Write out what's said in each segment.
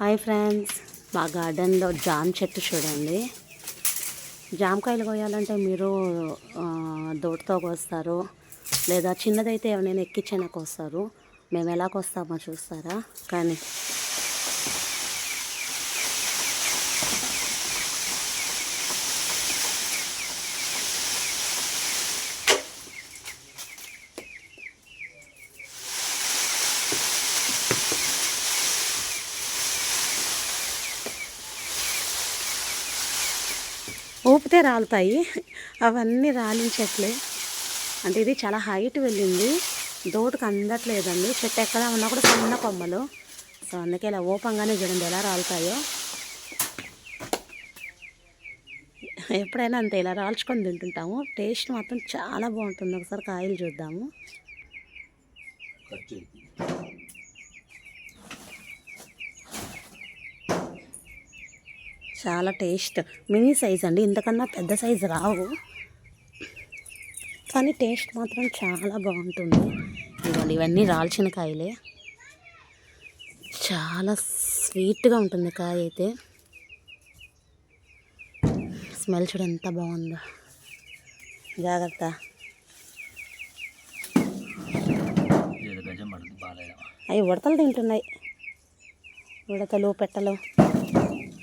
Hi friends. మా గార్డెన్లో జామ చెట్టు చూడండి. జామకాయలు కోయాలంటే మీరు దోటతో కోస్తారు లేదా చిన్నదైతే ఎవరైనా ఎక్కించైనా కోస్తారు. మేము ఎలా కోస్తామో చూస్తారా? కానీ ఊపితే రాలుతాయి. అవన్నీ రాలించట్లే అంటే ఇది చాలా హైట్ వెళ్ళింది. దోటుకు అందట్లేదండి. చెట్టు ఎక్కడ ఉన్నా కూడా చిన్న కొమ్మలు. సో అందుకే ఇలా ఓపంగానే చూడండి ఎలా రాలుతాయో. ఎప్పుడైనా అంతే ఇలా రాల్చుకొని తింటుంటాము. టేస్ట్ మాత్రం చాలా బాగుంటుంది. ఒకసారి కాయలు చూద్దాము. చాలా టేస్ట్. మినీ సైజ్ అండి. ఇంతకన్నా పెద్ద సైజు రావు. కానీ టేస్ట్ మాత్రం చాలా బాగుంటుంది. ఇవ్వండి ఇవన్నీ రాల్చిన కాయలే. చాలా స్వీట్గా ఉంటుంది కాయ అయితే. స్మెల్ చూడ ఎంత బాగుందో. జాగ్రత్త. అవి ఉడతలు తింటున్నాయి. ఉడతలు పెట్టలు.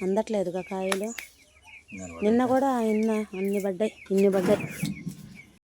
అందట్లేదుగా కాయలు? నిన్న కూడా ఇన్న అన్ని పడ్డాయి ఇన్ని పడ్డాయి.